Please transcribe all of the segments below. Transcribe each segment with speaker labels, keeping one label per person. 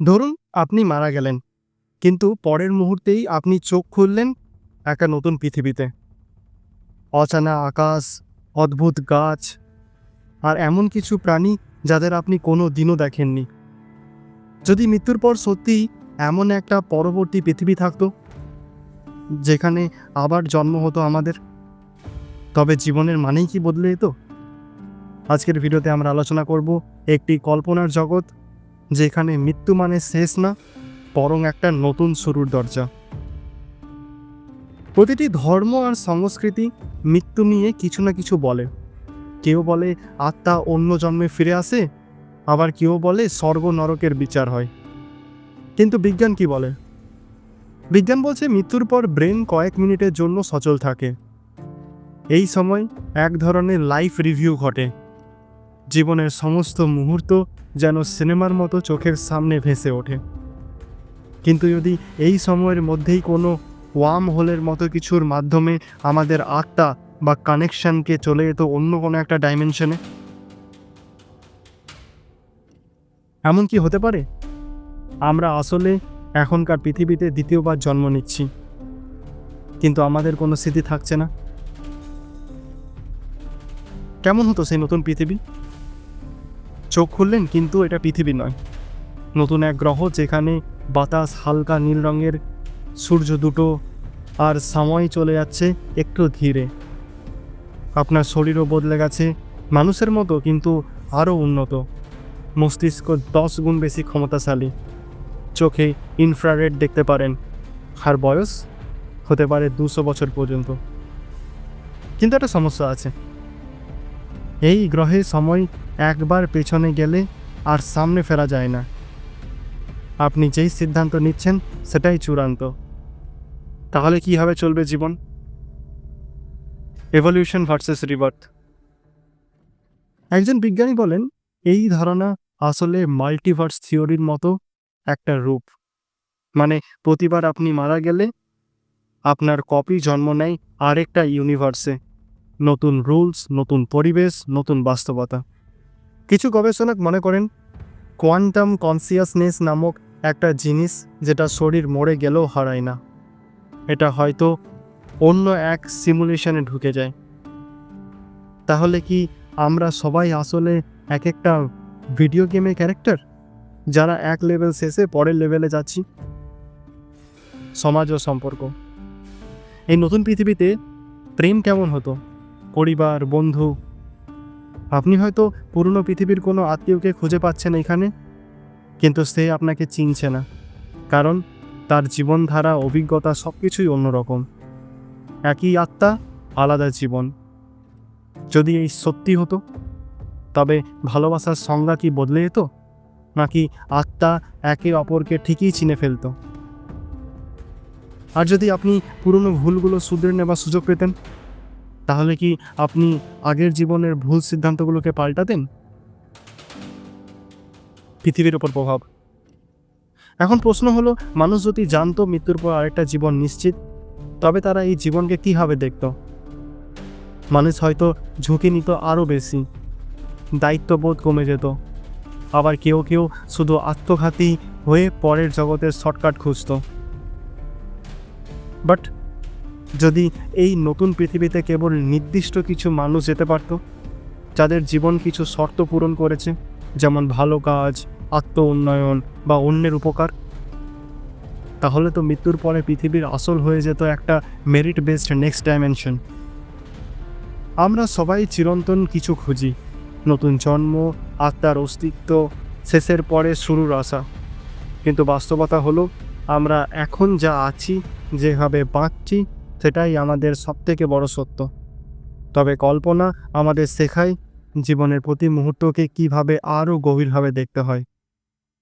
Speaker 1: ধরুন আপনি মারা গেলেন, কিন্তু পরের মুহূর্তেই আপনি চোখ খুললেন একটা নতুন পৃথিবীতে। অচানা আকাশ, অদ্ভুত গাছ আর এমন কিছু প্রাণী যাদের আপনি কোনো দিনও দেখেননি। যদি মৃত্যুর পর সত্যিই এমন একটা পরবর্তী পৃথিবী থাকতো, যেখানে আবার জন্ম হতো আমাদের, তবে জীবনের মানেই কি বদলে যেত? আজকের ভিডিওতে আমরা আলোচনা করব একটি কল্পনার জগৎ যেখানে মৃত্যু মানে শেষ না, বরং একটা নতুন শুরুর দরজা। প্রতিটি ধর্ম আর সংস্কৃতি মৃত্যু নিয়ে কিছু না কিছু বলে। কেউ বলে আত্মা অন্য জন্মে ফিরে আসে, আবার কেউ বলে স্বর্গ নরকের বিচার হয়। কিন্তু বিজ্ঞান কি বলে? বিজ্ঞান বলছে মৃত্যুর পর ব্রেন কয়েক মিনিটের জন্য সচল থাকে। এই সময় এক ধরনের লাইফ রিভিউ ঘটে। জীবনের সমস্ত মুহূর্ত যেন সিনেমার মতো চোখের সামনে ভেসে ওঠে। কিন্তু যদি এই সময়ের মধ্যেই কোনো ওয়ার্ম হোলের মতো কিছুর মাধ্যমে আমাদের আত্মা বা কানেকশানকে চলে যেত অন্য কোনো একটা ডাইমেনশনে? এমন কি হতে পারে? আমরা আসলে এখনকার পৃথিবীতে দ্বিতীয়বার জন্ম নিচ্ছি। কিন্তু আমাদের কোনো স্মৃতি থাকছে না। কেমন হতো সেই নতুন পৃথিবী? চোখ খুললেন, কিন্তু এটা পৃথিবী নয়। নতুন এক গ্রহ যেখানে বাতাস হালকা নীল রঙের, সূর্য দুটো আর সময় চলে যাচ্ছে একটু ধীরে। আপনার শরীরও বদলে গেছে, মানুষের মতো, কিন্তু আরও উন্নত। মস্তিষ্ক দশ গুণ বেশি ক্ষমতাশালী। চোখে ইনফ্রারেড দেখতে পারেন। আর বয়স হতে পারে দুশো বছর পর্যন্ত। কিন্তু একটা সমস্যা আছে। এই গ্রহে সময় একবার পেছনে গেলে আর সামনে ফেরা যায় না। আপনি যেই সিদ্ধান্ত নিচ্ছেন, সেটাই চূড়ান্ত। তাহলে কীভাবে চলবে জীবন? এভলিউশন ভার্সেস রিবার্থ একজন বিজ্ঞানী বলেন, এই ধারণা আসলে মাল্টিভার্স থিওরির মতো একটা রূপ। মানে প্রতিবার আপনি মারা গেলে আপনার কপি জন্ম নেয় আরেকটা ইউনিভার্সে নতুন রুলস, নতুন পরিবেশ, নতুন বাস্তবতা। কিছু গবেষণক মনে করেন, কোয়ান্টাম কনসিয়াসনেস নামক একটা জিনিস যেটা শরীর মরে গেলেও হারায় না। এটা হয়তো অন্য এক সিমুলেশনে ঢুকে যায়। তাহলে কি আমরা সবাই আসলে এক একটা ভিডিও গেমের ক্যারেক্টার যারা এক লেভেল শেষে পরের লেভেলে যাচ্ছি? সমাজ ও সম্পর্ক। এই নতুন পৃথিবীতে প্রেম কেমন হতো? পরিবার, বন্ধু। আপনি হয়তো পুরনো পৃথিবীর কোনো আত্মীয়কে খুঁজে পাচ্ছেন এখানে, কিন্তু সে আপনাকে চিনছে না, কারণ তার জীবনধারা, অভিজ্ঞতা সব কিছুই অন্যরকম। একই আত্মা, আলাদা জীবন। যদি এই সত্যি হতো, তবে ভালোবাসার সংজ্ঞা কি বদলে যেত? নাকি আত্মা একে অপরকে ঠিকই চিনে ফেলতো? আর যদি আপনি পুরনো ভুলগুলো শুধরে নেবার সুযোগ পেতেন তাহলে কি আপনি আগের জীবনের ভুল সিদ্ধান্তগুলোকে পাল্টাতেন? পৃথিবীর ওপর প্রভাব। এখন প্রশ্ন হলো, মানুষ যদি জানতো মৃত্যুর পর আরেকটা জীবন নিশ্চিত, তবে তারা এই জীবনকে কীভাবে দেখত? মানুষ হয়তো ঝুঁকি নিত আরও বেশি, দায়িত্ববোধ কমে যেত। আবার কেউ কেউ শুধু আত্মঘাতী হয়ে পরের জগতের শর্টকাট খুঁজত। বাট যদি এই নতুন পৃথিবীতে কেবল নির্দিষ্ট কিছু মানুষ যেতে পারত, যাদের জীবন কিছু শর্ত পূরণ করেছে, যেমন ভালো কাজ, আত্ম উন্নয়ন বা অন্যের উপকার, তাহলে তো মৃত্যুর পরে পৃথিবীর আসল হয়ে যেত একটা মেরিট বেসড নেক্সট ডাইমেনশন আমরা সবাই চিরন্তন কিছু খুঁজি, নতুন জন্ম, আত্মার অস্তিত্ব, শেষের পরে শুরুর আশা। কিন্তু বাস্তবতা হলো, আমরা এখন যা আছি, যেভাবে বাঁচছি সেটাই আমাদের সবথেকে বড় সত্য। তবে কল্পনা আমাদের শেখায় জীবনের প্রতি মুহূর্তকে কীভাবে আরও গভীরভাবে দেখতে হয়।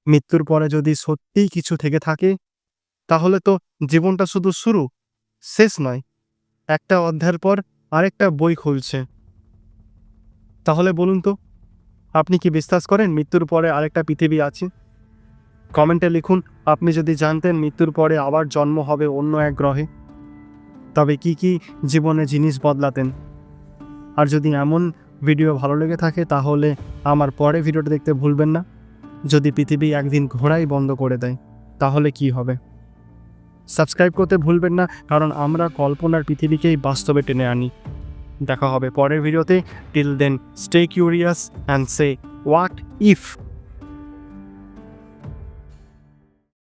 Speaker 1: মৃত্যুর পরে যদি সত্যিই কিছু থেকে থাকে, তাহলে তো জীবনটা শুধু শুরু, শেষ নয়, একটা অধ্যায়ের পর আরেকটা বই খুলছে। তাহলে বলুন তো, আপনি কি বিশ্বাস করেন মৃত্যুর পরে আরেকটা পৃথিবী আছে? কমেন্টে লিখুন, আপনি যদি জানতেন মৃত্যুর পরে আবার জন্ম হবে অন্য এক গ্রহে। তবে কি কি জীবনে জিনিস বদলাতেন? আর যদি এমন ভিডিও ভালো লেগে থাকে, তাহলে আমার পরে ভিডিওটা দেখতে ভুলবেন না। যদি পৃথিবী একদিন ঘোরাই বন্ধ করে দেয়, তাহলে কি হবে? সাবস্ক্রাইব করতে ভুলবেন না, কারণ আমরা কল্পনার পৃথিবীকেই বাস্তবে টেনে আনি। দেখা হবে পরের ভিডিওতে till then stay curious and say what if